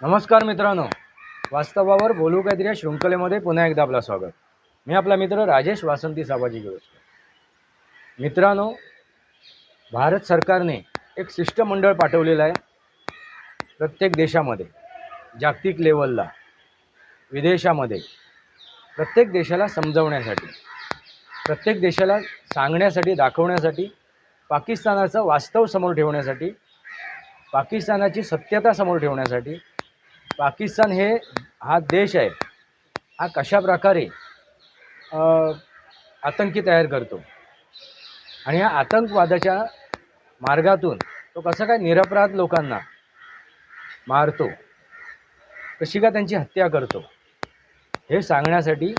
नमस्कार मित्रांनो. वास्तवावर बोलू काहीतरी या शृंखलेमध्ये पुन्हा एकदा आपलं स्वागत. मी आपला मित्र राजेश वासंती साबाजी गिरोस्कर मित्रांनो भारत सरकारने एक शिष्टमंडळ पाठवलेलं आहे. प्रत्येक देशामध्ये जागतिक लेवलला विदेशामध्ये प्रत्येक देशाला समजवण्यासाठी प्रत्येक देशाला सांगण्यासाठी दाखवण्यासाठी पाकिस्तानाचं वास्तव समोर ठेवण्यासाठी पाकिस्तानाची सत्यता समोर ठेवण्यासाठी पाकिस्तान हे हा देश आहे हा कशा प्रकारे आतंकी तयार करतो? आणि ह्या आतंकवादाच्या मार्गातून तो कसा काय निरपराध लोकांना मारतो? कशी का त्यांची हत्या करतो? हे सांगण्यासाठी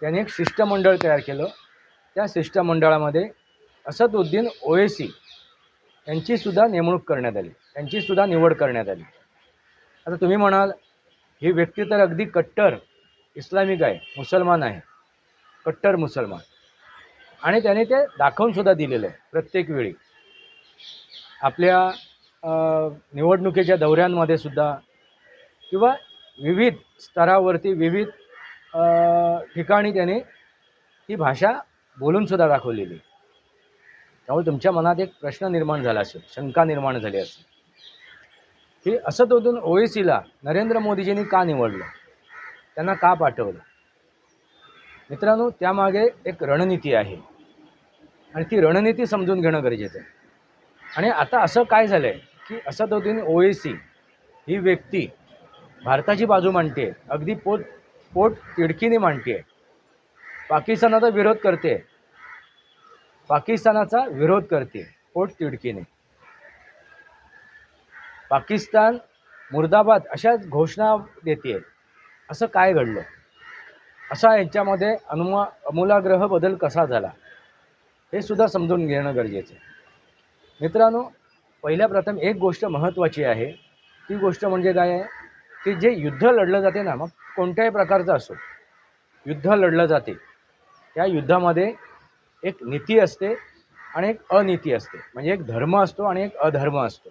त्याने एक शिष्टमंडळ तयार केलं. त्या शिष्टमंडळामध्ये असदुद्दीन ओवेसी यांचीसुद्धा नेमणूक करण्यात आली. त्यांचीसुद्धा निवड करण्यात आली. आता तुम्ही म्हणाल ही व्यक्ती तर अगदी कट्टर इस्लामिक आहे मुसलमान आहे. कट्टर मुसलमान. आणि त्याने ते दाखवूनसुद्धा दिलेलं आहे प्रत्येक वेळी. आपल्या निवडणुकीच्या दौऱ्यांमध्ये सुद्धा किंवा विविध स्तरावरती विविध ठिकाणी त्याने ही भाषा बोलूनसुद्धा दाखवलेली. त्यामुळे तुमच्या मनात एक प्रश्न निर्माण झाला असेल शंका निर्माण झाली असेल. की असदुद्दीन ओएसीला नरेंद्र मोदीजींनी का निवडलं? त्यांना का पाठवलं? मित्रांनो त्यामागे एक रणनीती आहे. आणि ती रणनीती समजून घेणं गरजेचं आहे. आणि आता असं काय झालं आहे की असदुद्दीन ओएसी ही व्यक्ती भारताची बाजू मांडते अगदी पोट पोट तिडकीने मांडते. पाकिस्तानाचा विरोध करते. पाकिस्तानाचा विरोध करते पोट तिडकीने. पाकिस्तान मुर्दाबाद अशाच घोषणा देते असं काय घडलं? असा यांच्यामध्ये अनुमा अमूलाग्रह बदल कसा झाला? हे सुद्धा समजून घेणं गरजेचं आहे. मित्रांनो पहिल्या प्रथम एक गोष्ट महत्त्वाची आहे. ती गोष्ट म्हणजे काय आहे? की जे युद्ध लढलं जाते ना मग कोणत्याही प्रकारचं असो युद्ध लढलं जाते. त्या युद्धामध्ये एक नीती असते आणि एक अनीती असते. म्हणजे एक धर्म असतो आणि एक अधर्म असतो.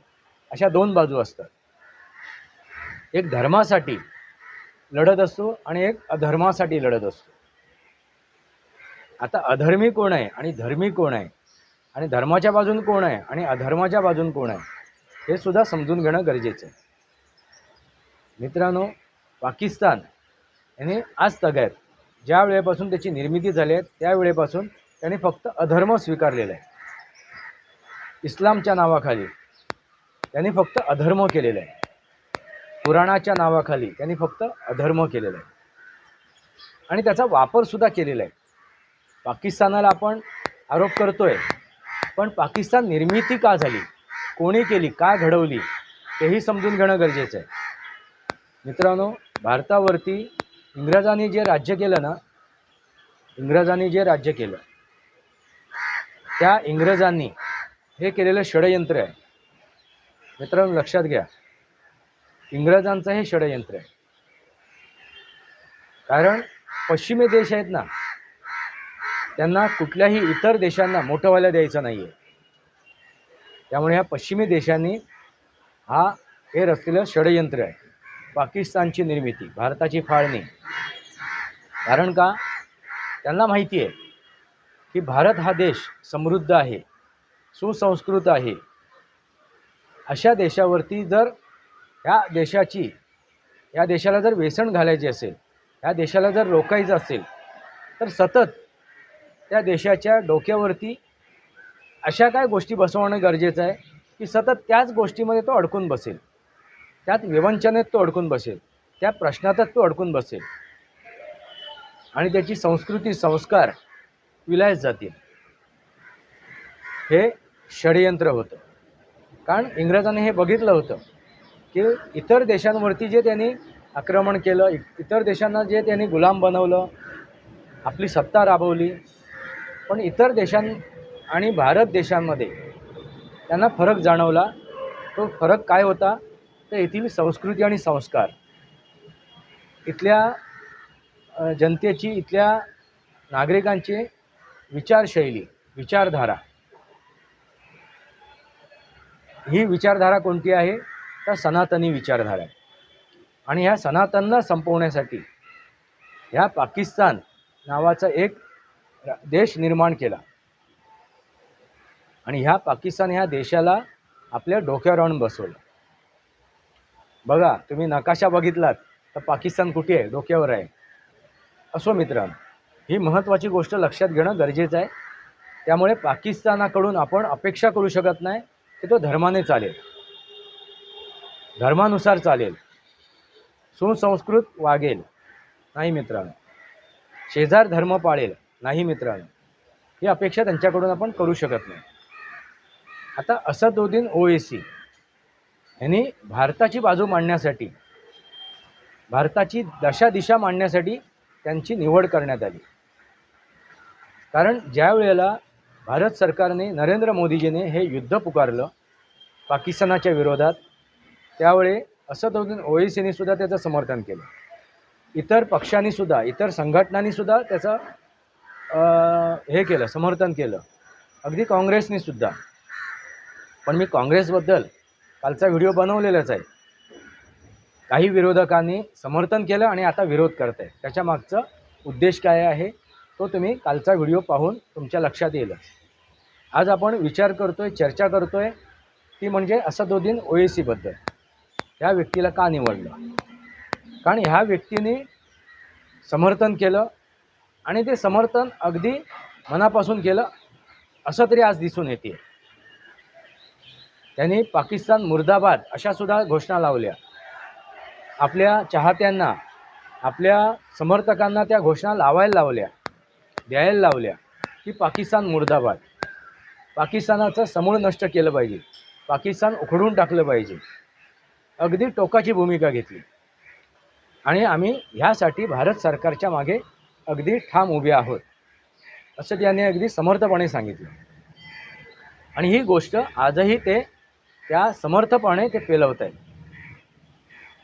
अशा दोन बाजू असतात. एक धर्मासाठी लढत असतो आणि एक अधर्मासाठी लढत असतो. आता अधर्मी कोण आहे आणि धर्मी कोण आहे? आणि धर्माच्या बाजून कोण आहे आणि अधर्माच्या बाजून कोण आहे? हे सुद्धा समजून घेणं गरजेचं आहे. मित्रांनो पाकिस्तान याने आज तगायत ज्या वेळेपासून त्याची निर्मिती झाली आहे त्यावेळेपासून त्यांनी त्याने फक्त अधर्म स्वीकारलेला आहे. इस्लामच्या नावाखाली. त्यांनी फक्त अधर्म केलेला आहे. पुराणाच्या नावाखाली त्यांनी फक्त अधर्म केलेला आहे. आणि त्याचा वापरसुद्धा केलेला आहे. पाकिस्तानाला आपण आरोप करतोय पण पाकिस्तान निर्मिती का झाली? कोणी केली? का घडवली? तेही समजून घेणं गरजेचं आहे. मित्रांनो भारतावरती इंग्रजांनी जे राज्य केलं ना इंग्रजांनी जे राज्य केलं त्या इंग्रजांनी हे केलेलं षडयंत्र आहे. मित्रांनो लक्षात घ्या. इंग्रजांचं हे षडयंत्र आहे. कारण पश्चिमी देश आहेत ना त्यांना कुठल्याही इतर देशांना मोठं व्हायला द्यायचं नाही आहे त्यामुळे ह्या पश्चिमी देशांनी हा हे रचलेलं षडयंत्र आहे. पाकिस्तानची निर्मिती भारताची फाळणी. कारण का? त्यांना माहिती आहे की भारत हा देश समृद्ध आहे सुसंस्कृत आहे अशा देशावरती जर या देशाची या देशाला जर वेसण घालायची असेल या देशाला जर रोखायचं असेल तर सतत त्या देशाच्या डोक्यावरती अशा काय गोष्टी बसवणं गरजेचं आहे की सतत त्याच गोष्टीमध्ये तो अडकून बसेल. त्यात विवंचनेत तो अडकून बसेल. त्या प्रश्नातच तो अडकून बसेल. आणि त्याची संस्कृती संस्कार विलायत जातील. हे षडयंत्र होतं. कारण इंग्रजांनी हे बघितलं होतं की इतर देशांवरती जे त्यांनी आक्रमण केलं इतर देशांना जे त्यांनी गुलाम बनवलं आपली सत्ता राबवली पण इतर देशां आणि भारत देशांमध्ये त्यांना फरक जाणवला. तो फरक काय होता? तर येथील संस्कृती आणि संस्कार. इथल्या जनतेची इथल्या नागरिकांची विचारशैली विचारधारा ही विचारधारा कोणती आहे? तर सनातनी विचारधारा. आहे आणि ह्या सनातनला संपवण्यासाठी ह्या पाकिस्तान नावाचा एक देश निर्माण केला. आणि ह्या पाकिस्तान ह्या देशाला आपल्या डोक्यावर आणून बसवलं. बघा तुम्ही नकाशा बघितलात तर पाकिस्तान कुठे आहे? डोक्यावर आहे. असो मित्रांनो ही महत्त्वाची गोष्ट लक्षात घेणं गरजेचं आहे. त्यामुळे पाकिस्तानाकडून आपण अपेक्षा करू शकत नाही. की तो धर्माने चालेल. धर्मानुसार चालेल. सुसंस्कृत वागेल. नाही मित्रांनो. शेजार धर्म पाळेल. नाही मित्रांनो. ही अपेक्षा त्यांच्याकडून आपण करू शकत नाही. आता असदुद्दीन ओवेसी यांनी भारताची बाजू मांडण्यासाठी भारताची दशा दिशा मांडण्यासाठी त्यांची निवड करण्यात आली. कारण ज्या वेळेला भारत सरकारने नरेंद्र मोदीजीने हे युद्ध पुकारलं पाकिस्तानाच्या विरोधात. त्यावेळी असदउद्दीन ओवेसीने सुद्धा त्याचं समर्थन केलं. इतर पक्षांनी सुद्धा इतर संघटनांनी सुद्धा त्याचं हे केलं समर्थन केलं. अगदी काँग्रेसनी सुद्धा. पण मी काँग्रेसबद्दल कालचा व्हिडिओ बनवलेलाच आहे. काही विरोधकांनी समर्थन केलं आणि आता विरोध करत आहे त्याच्या मागचा उद्देश काय आहे तो तुम्ही कालचा व्हिडिओ पाहून तुमच्या लक्षात येईलच आज आपण विचार करतोय चर्चा करतोय ती म्हणजे असदुद्दीन ओएसीबद्दल ह्या व्यक्तीला का निवडलं? कारण ह्या व्यक्तीने समर्थन केलं आणि ते समर्थन अगदी मनापासून केलं असं तरी आज दिसून येते. त्यांनी पाकिस्तान मुर्दाबाद अशा सुद्धा घोषणा लावल्या. आपल्या चाहत्यांना आपल्या समर्थकांना त्या घोषणा लावायला लावल्या द्यायला लावल्या की पाकिस्तान मुर्दाबाद. पाकिस्तानाचं समूळ नष्ट केलं पाहिजे. पाकिस्तान उखडून टाकलं पाहिजे. अगदी टोकाची भूमिका घेतली. आणि आम्ही ह्यासाठी भारत सरकारच्या मागे अगदी ठाम उभे आहोत. असं त्यांनी अगदी समर्थपणे सांगितलं. आणि ही गोष्ट आजही ते त्या समर्थपणे ते पेलवत आहेत.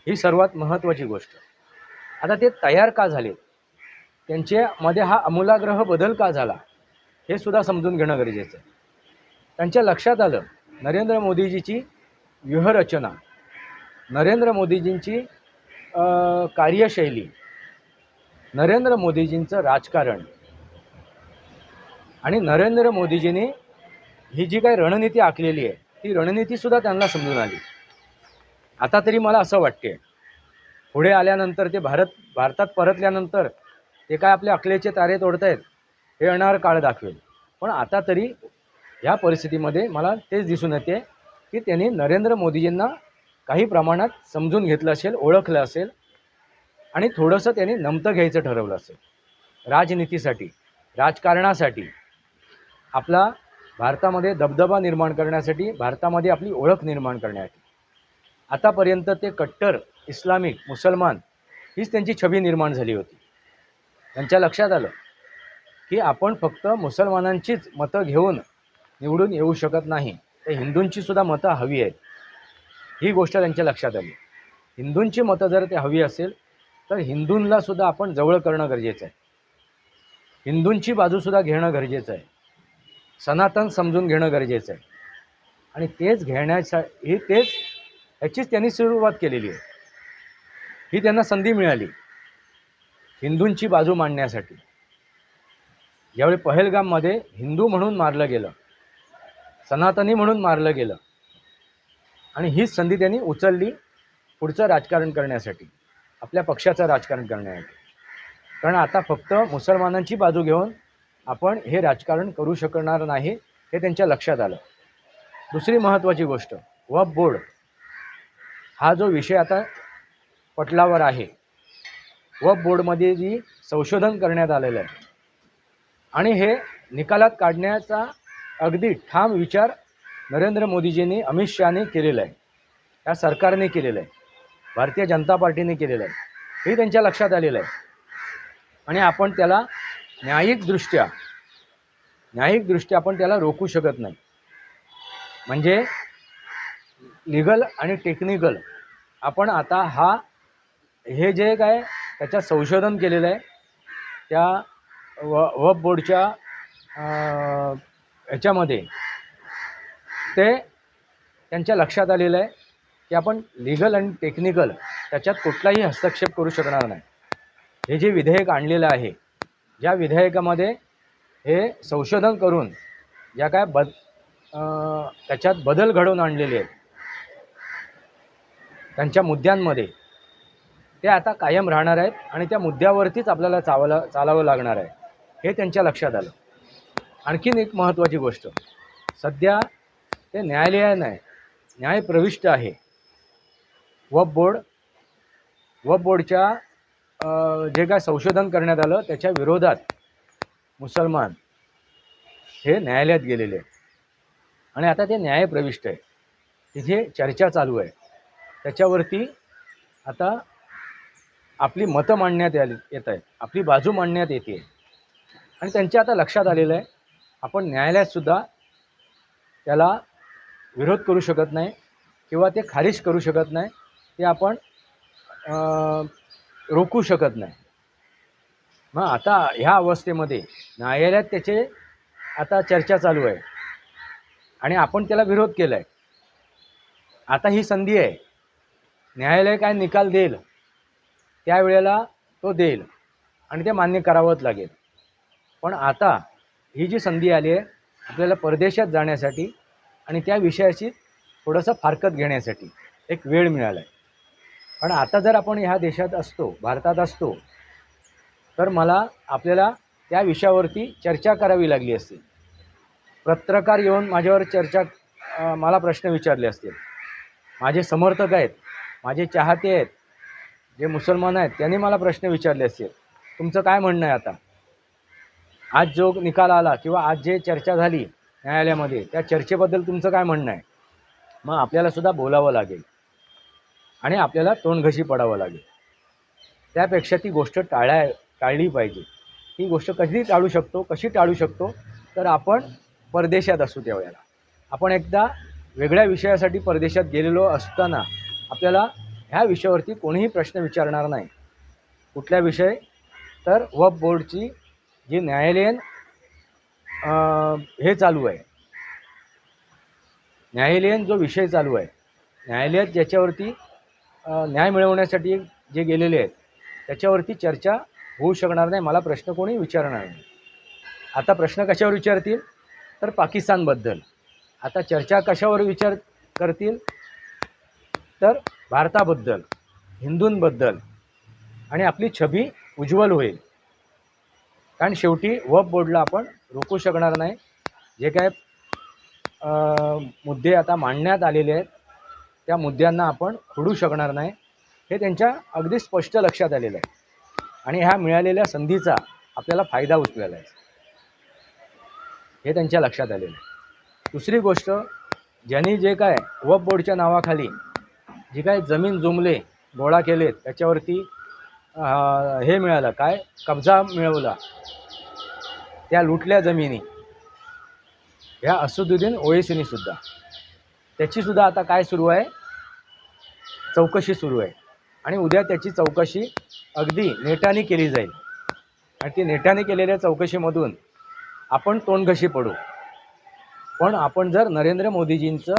ही सर्वात महत्त्वाची गोष्ट. आता ते तयार का झाले? त्यांच्यामध्ये हा आमूलाग्रह बदल का झाला? हे सुद्धा समजून घेणं गरजेचं आहे. त्यांच्या लक्षात आलं नरेंद्र मोदीजीची व्यूहरचना नरेंद्र मोदीजींची कार्यशैली नरेंद्र मोदीजींचं राजकारण. आणि नरेंद्र मोदीजींनी ही जी काही रणनीती आखलेली आहे ती रणनीतीसुद्धा त्यांना समजून आली. आता तरी मला असं वाटते पुढे आल्यानंतर ते भारत भारतात परतल्यानंतर ते काय आपले अकलेचे तारे तोडतायत हे येणार काळ दाखवेल. पण आता तरी ह्या परिस्थितीमध्ये मला तेच दिसून येते की त्यांनी नरेंद्र मोदीजींना काही प्रमाणात समजून घेतलं असेल ओळखलं असेल आणि थोडंसं त्यांनी नमतं घ्यायचं ठरवलं असेल. राजनीतीसाठी राजकारणासाठी. आपला भारतामध्ये दबदबा निर्माण करण्यासाठी भारतामध्ये आपली ओळख निर्माण करण्यासाठी. आतापर्यंत ते कट्टर इस्लामिक मुसलमान हीच त्यांची छबी निर्माण झाली होती. त्यांच्या लक्षात आलं की आपण फक्त मुसलमानांचीच मतं घेऊन निवडून येऊ शकत नाही. तर हिंदूंची सुद्धा मतं हवी आहेत. ही गोष्ट त्यांच्या लक्षात आली. हिंदूंची मतं जर ते हवी असेल तर हिंदूंना सुद्धा आपण जवळ करणं गरजेचं आहे. हिंदूंची बाजूसुद्धा घेणं गरजेचं आहे. सनातन समजून घेणं गरजेचं आहे. आणि तेच घेण्याचा ही तेच ह्याचीच त्यांनी सुरुवात केलेली आहे. ही त्यांना संधी मिळाली. हिंदूंची बाजू मांडण्यासाठी. ज्यावेळी पहलगाममध्ये हिंदू म्हणून मारलं गेलं. सनातनी म्हणून मारलं गेलं. आणि हीच संधी त्यांनी उचलली पुढचं राजकारण करण्यासाठी. आपल्या पक्षाचं राजकारण करण्यासाठी. कारण आता फक्त मुसलमानांची बाजू घेऊन आपण हे राजकारण करू शकणार नाही हे त्यांच्या लक्षात आलं. दुसरी महत्त्वाची गोष्ट वफ बोर्ड. हा जो विषय आता पटलावर आहे वफ बोर्डमध्ये जी संशोधन करण्यात आलेलं आहे. आणि हे निकालात काढण्याचा अगदी ठाम विचार नरेंद्र मोदीजींनी अमित शहाने केलेला आहे. या सरकारने केलेलं आहे. भारतीय जनता पार्टीने केलेलं आहे. हे त्यांच्या लक्षात आलेलं आहे. आणि आपण त्याला न्यायिकदृष्ट्या न्यायिकदृष्ट्या आपण त्याला रोखू शकत नाही. म्हणजे लिगल आणि टेक्निकल आपण आता हा हे जे काय त्याच्यात संशोधन केलेलं आहे त्या व वब बोर्डच्या ह्याच्यामध्ये ते त्यांच्या लक्षात आलेलं आहे की आपण लिगल आणि टेक्निकल त्याच्यात कुठलाही हस्तक्षेप करू शकणार नाही. हे जे विधेयक आणलेलं आहे ज्या विधेयकामध्ये हे संशोधन करून ज्या काय बद त्याच्यात बदल घडवून आणलेले आहेत. त्यांच्या मुद्द्यांमध्ये ते आता कायम राहणार आहेत आणि त्या मुद्द्यावरतीच आपल्याला चावला चालावं लागणार आहे. हे त्यांच्या लक्षात आलं. आणखीन एक महत्त्वाची गोष्ट. सध्या ते न्यायालयानं आहे न्यायप्रविष्ट आहे. वब बोर्ड वब बोर्डच्या जे काय संशोधन करण्यात आलं त्याच्या विरोधात मुसलमान हे न्यायालयात गेलेले आहे आणि आता ते न्यायप्रविष्ट आहे. तिथे चर्चा चालू आहे. त्याच्यावरती आता आपली मतं मांडण्यात आली येत आहेत. आपली बाजू मांडण्यात येते. आणि त्यांच्या आता लक्षात आलेलं आहे आपण न्यायालयातसुद्धा त्याला विरोध करू शकत नाही किंवा ते खारिज करू शकत नाही ते आपण रोखू शकत नाही. मग आता ह्या अवस्थेमध्ये न्यायालयात त्याचे आता चर्चा चालू आहे आणि आपण त्याला विरोध केला आहे आता ही संधी आहे. न्यायालय काय निकाल देईल त्यावेळेला तो देईल आणि ते मान्य करावंच लागेल. पण आता ही जी संधी आली आहे आपल्याला परदेशात जाण्यासाठी आणि त्या विषयाशी थोडंसं फारकत घेण्यासाठी एक वेळ मिळाला आहे. पण आता जर आपण ह्या देशात असतो भारतात असतो तर मला आपल्याला त्या विषयावरती चर्चा करावी लागली असती. पत्रकार येऊन माझ्यावर चर्चा मला प्रश्न विचारले असतील. माझे समर्थक आहेत माझे चाहते आहेत जे मुसलमान आहेत त्यांनी मला प्रश्न विचारले असतील. तुमचं काय म्हणणं आहे आता? आज जो निकाल आला किंवा आज जे चर्चा झाली न्यायालयामध्ये त्या चर्चेबद्दल तुमचं काय म्हणणं आहे? मग आपल्याला सुद्धा बोलावं लागेल. आणि आपल्याला तोंडघशी पडावं लागेल. त्यापेक्षा ती गोष्ट टाळाय टाळली पाहिजे. ही गोष्ट कधी टाळू शकतो कशी टाळू शकतो तर आपण परदेशात असू त्यावेळेला हो आपण एकदा वेगळ्या विषयासाठी परदेशात गेलेलो असताना आपल्याला ह्या विषयावरती कोणीही प्रश्न विचारणार नाही. कुठल्या विषय? तर वब बोर्डची जी न्यायालयीन हे चालू आहे. न्यायालयीन जो विषय चालू आहे न्यायालयात ज्याच्यावरती न्याय मिळवण्यासाठी जे गेलेले आहेत त्याच्यावरती चर्चा होऊ शकणार नाही मला प्रश्न कोणी विचारणार नाही. आता प्रश्न कशावर विचारतील? तर पाकिस्तानबद्दल. आता चर्चा कशावर विचार करतील? तर भारताबद्दल हिंदूंबद्दल. आणि आपली छबी उज्ज्वल होईल. कारण शेवटी वब बोर्डला आपण रोखू शकणार नाही. जे काय मुद्दे आता मांडण्यात आलेले आहेत त्या मुद्द्यांना आपण खोडू शकणार नाही. हे त्यांच्या अगदी स्पष्ट लक्षात आलेलं आहे. आणि ह्या मिळालेल्या संधीचा आपल्याला फायदा उचलेला आहे. हे त्यांच्या लक्षात आलेलं आहे. दुसरी गोष्ट ज्यांनी जे काय वब बोर्डच्या नावाखाली जी काय जमीन जुमले गोळा केलेत त्याच्यावरती हे मिळालं. काय? कब्जा मिळवला. त्या लुटल्या जमिनी. ह्या असुद्दीन ओवेसीनी सुद्धा. त्याचीसुद्धा आता काय सुरू आहे? चौकशी सुरू आहे. आणि उद्या त्याची चौकशी अगदी नेटाने केली जाईल. आणि ती नेटाने केलेल्या चौकशीमधून आपण तोंडघशी पडू. पण आपण जर नरेंद्र मोदीजींचं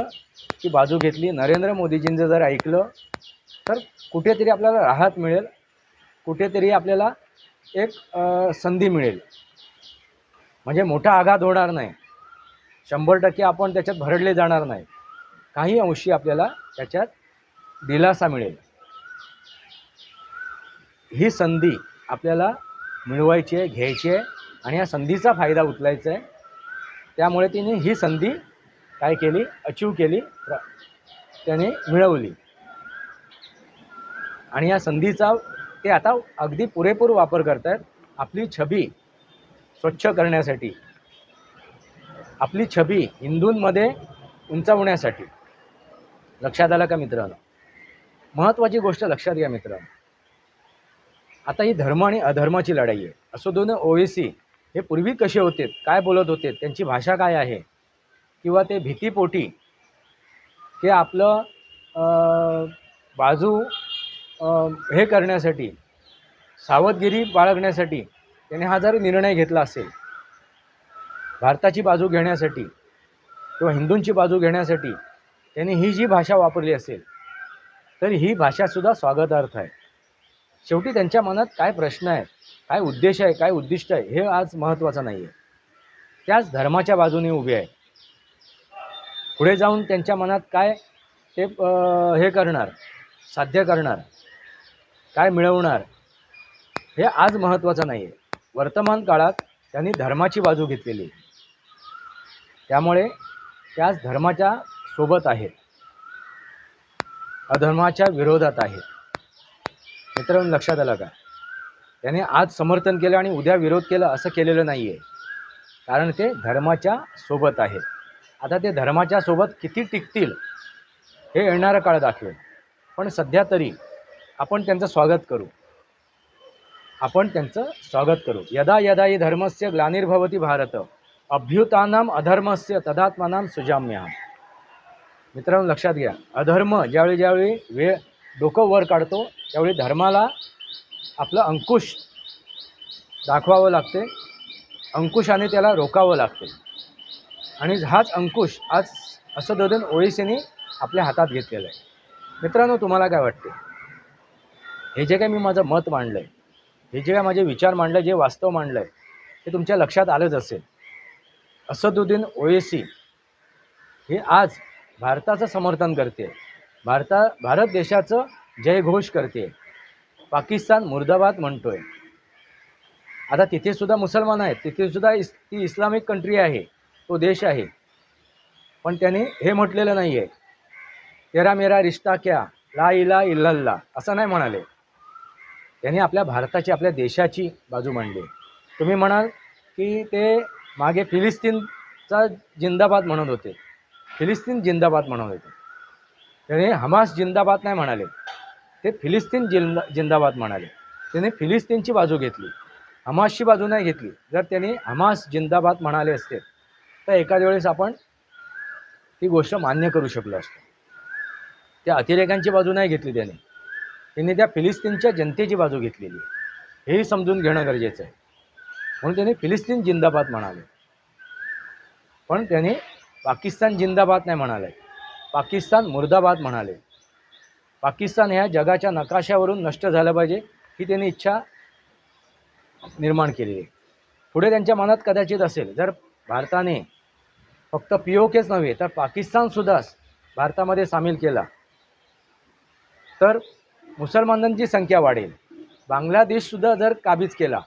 ची बाजू घेतली नरेंद्र मोदीजींचं जर ऐकलं तर कुठेतरी आपल्याला राहत मिळेल कुठेतरी आपल्याला एक संधी मिळेल. म्हणजे मोठा आघात होणार नाही. शंभर टक्के आपण त्याच्यात भरडले जाणार नाही. काही अंशी आपल्याला त्याच्यात दिलासा मिळेल. ही संधी आपल्याला मिळवायची आहे घ्यायची आहे आणि या संधीचा फायदा उचलायचा आहे. त्यामुळे तिने ही संधी काय केली? अचीव केली. प्र- त्याने मिळवली. आणि या संधीचा ते आता अगदी पुरेपूर वापर करत आहेत आपली छबी स्वच्छ करण्यासाठी. आपली छबी हिंदूंमध्ये उंचावण्यासाठी. लक्षात आलं का मित्रांनो? महत्त्वाची गोष्ट लक्षात घ्या मित्रांनो. आता ही धर्म आणि अधर्माची लढाई आहे. असो दोन ओवेसी हे पूर्वी कसे होते काय बोलत होते त्यांची भाषा काय आहे? किंवा ते भीतीपोटी ते आपलं बाजू हे करण्यासाठी सावधगिरी बाळगण्यासाठी त्याने हा जर निर्णय घेतला असेल भारताची बाजू घेण्यासाठी किंवा हिंदूंची बाजू घेण्यासाठी त्यांनी ही जी भाषा वापरली असेल तर ही भाषासुद्धा स्वागतार्थ आहे. शेवटी त्यांच्या मनात काय प्रश्न आहे काय उद्देश आहे काय उद्दिष्ट आहे हे आज महत्त्वाचं नाही आहे त्याच धर्माच्या बाजूने उभे आहे. पुढे जाऊन त्यांच्या मनात काय ते हे करणार साध्य करणार काय मिळवणार हे आज महत्त्वाचं नाही आहे वर्तमान काळात त्यांनी धर्माची बाजू घेतलेली त्यामुळे त्याच धर्माच्या सोबत आहेत. अधर्माच्या विरोधात आहेत. मित्रांनो लक्षात आलं का? त्याने आज समर्थन केलं आणि उद्या विरोध केला असं केलेलं नाही आहे कारण ते धर्माच्या सोबत आहेत. आता ते धर्माच्या सोबत किती टिकतील हे येणारा काळ दाखवेल. पण सध्या तरी आपण त्यांचं स्वागत करू. आपण त्यांचं स्वागत करू. यदा यदा ही धर्मस्य ग्लानिर्भवती भारत अभ्युतानाम अधर्मस्य तदात्मानाम सुजाम्या मित्रांनो लक्षात घ्या. अधर्म ज्यावेळी ज्यावेळी वेळ डोकं वर काढतो त्यावेळी धर्माला आपलं अंकुश दाखवावं लागते. अंकुशाने त्याला रोकावं लागते. आणि हाच अंकुश आज असं दोन ओळीसेने आपल्या हातात घेतलेलं आहे. मित्रांनो तुम्हाला काय वाटते? हे जे काही मी माझं मत मांडलं आहे हे जे काय माझे विचार मांडले जे वास्तव मांडलं आहे ते तुमच्या लक्षात आलंच असेल. असदुद्दीन ओएसी हे आज भारताचं समर्थन करते. भारता भारत देशाचं जयघोष करते. पाकिस्तान मुर्दाबाद म्हणतोय. आता तिथे सुद्धा मुसलमान आहेत. तिथे सुद्धा इस ती इस्लामिक कंट्री आहे. तो देश आहे. पण त्याने हे म्हटलेलं नाही आहे तेरा मेरा रिश्ता क्या? ला इला इल्लल्ला असं नाही म्हणाले. त्यांनी आपल्या भारताची आपल्या देशाची बाजू मांडली. तुम्ही म्हणाल की ते मागे फिलिस्तीनचा जिंदाबाद म्हणत होते. फिलिस्तीन जिंदाबाद म्हणत होते. त्याने हमास जिंदाबाद नाही म्हणाले. ते फिलिस्तीन जिंदा जिंदाबाद म्हणाले. त्याने फिलिस्तीनची बाजू घेतली. हमासची बाजू नाही घेतली. जर त्यांनी हमास जिंदाबाद म्हणाले असते तर एखाद्या वेळेस आपण ती गोष्ट मान्य करू शकलो असतो. त्या अतिरेकांची बाजू नाही घेतली त्याने. त्यांनी त्या फिलिस्तीनच्या जनतेची बाजू घेतलेली आहे. हेही समजून घेणं गरजेचं आहे. म्हणून त्याने फिलिस्तीन जिंदाबाद म्हणाले. पण त्याने पाकिस्तान जिंदाबाद नाही म्हणाले. पाकिस्तान मुर्दाबाद म्हणाले. पाकिस्तान ह्या जगाच्या नकाशावरून नष्ट झालं पाहिजे ही त्यांनी इच्छा निर्माण केलेली आहे. पुढे त्यांच्या मनात कदाचित असेल जर भारताने फक्त पी ओ केच नव्हे तर पाकिस्तानसुद्धा भारतामध्ये सामील केला तर मुसलमानांची संख्या वाढेल. बांगलादेशसुद्धा जर काबीज केला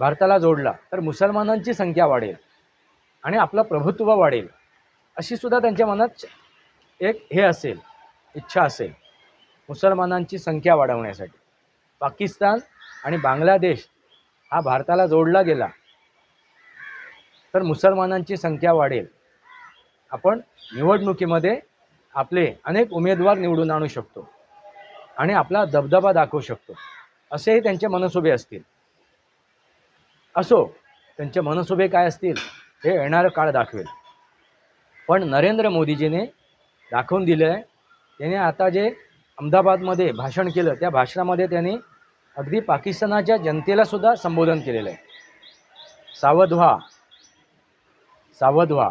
भारताला जोडला तर मुसलमानांची संख्या वाढेल आणि आपलं प्रभुत्व वाढेल. अशी सुद्धा त्यांच्या मनात एक हे असेल इच्छा असेल मुसलमानांची संख्या वाढवण्यासाठी. पाकिस्तान आणि बांगलादेश हा भारताला जोडला गेला तर मुसलमानांची संख्या वाढेल. आपण निवडणुकीमध्ये आपले अनेक उमेदवार निवडून आणू शकतो. आणि आपला दबदबा दाखवू शकतो. असेही त्यांचे मनसुबे असतील. असो त्यांचे मनसुबे काय असतील हे येणारं काळ दाखवेल. पण नरेंद्र मोदीजीने दाखवून दिलं आहे त्याने आता जे अहमदाबादमध्ये भाषण केलं त्या भाषणामध्ये त्यांनी अगदी पाकिस्तानाच्या जनतेला सुद्धा संबोधन केलेलं आहे. सावध व्हा. सावध व्हा.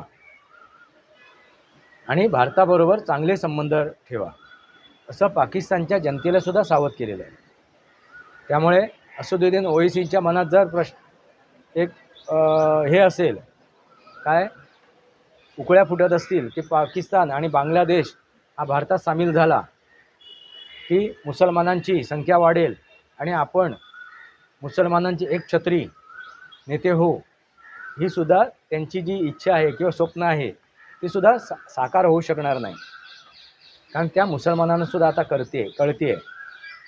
आणि भारताबरोबर चांगले संबंध ठेवा. असं पाकिस्तानच्या जनतेला सुद्धा सावध केलेलं आहे. त्यामुळे असदुद्दीन ओईसीच्या मनात जर प्रश्न एक हे असेल काय उकळ्या फुटत असतील की पाकिस्तान आणि बांगलादेश हा भारतात सामील झाला की मुसलमानांची संख्या वाढेल आणि आपण मुसलमानांची एक छत्री नेते हो ही सुद्धा त्यांची जी इच्छा आहे किंवा स्वप्न आहे ती सुद्धा सा साकार होऊ शकणार नाही. कारण त्या मुसलमानांना सुद्धा आता कळते कळते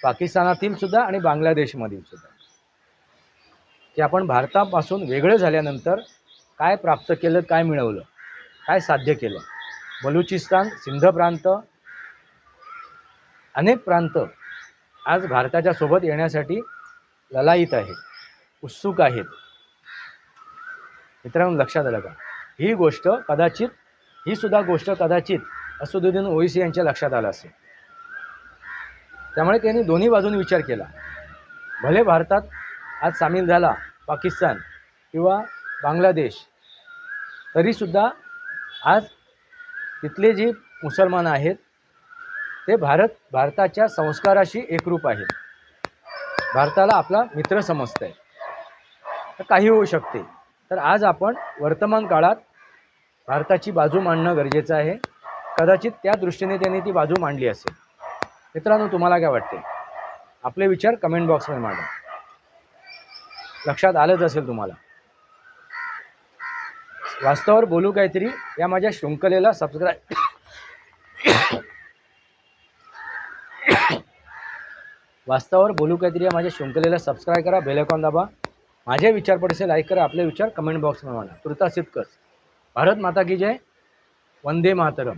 पाकिस्तानातील सुद्धा आणि बांगलादेशमधील सुद्धा. की आपण भारतापासून वेगळं झाल्यानंतर काय प्राप्त केलं काय मिळवलं काय साध्य केलं? बलुचिस्तान सिंध प्रांत अनेक प्रांत आज भारताच्या सोबत येण्यासाठी ललायित आहेत उत्सुक आहेत. मित्रांनो लक्षात आलं का? ही गोष्ट कदाचित ही सुद्धा गोष्ट कदाचित असदुद्दीन ओईसी यांच्या लक्षात आलं असेल. त्यामुळे त्यांनी दोन्ही बाजूने विचार केला. भले भारतात आज सामील झाला पाकिस्तान किंवा बांगलादेश तरीसुद्धा आज तिथले जे मुसलमान आहेत ते भारत भारताच्या संस्काराशी एकरूप आहेत. भारताला आपला मित्र समजत आहे तर काही होऊ शकते. तर आज आपण वर्तमान काळात भारताची बाजू मांडणं गरजेचं आहे. कदाचित त्या दृष्टीने त्यांनी ती बाजू मांडली असेल. मित्रांनो तुम्हाला काय वाटते? आपले विचार कमेंट बॉक्समध्ये मांडा. लक्षात आलंच असेल तुम्हाला. वास्तवावर बोलू काहीतरी या माझ्या शृंखलेला सबस्क्राईब वास्तवावर बोलू काहीतरी या माझ्या शृंखलेला सबस्क्राईब करा बेलकॉन दाबा. माझे विचार पडसे लाईक करा आपले विचार कमेंट बॉक्समध्ये मांडा. तृता इतकंच भारत माता की जय. वंदे मातरम.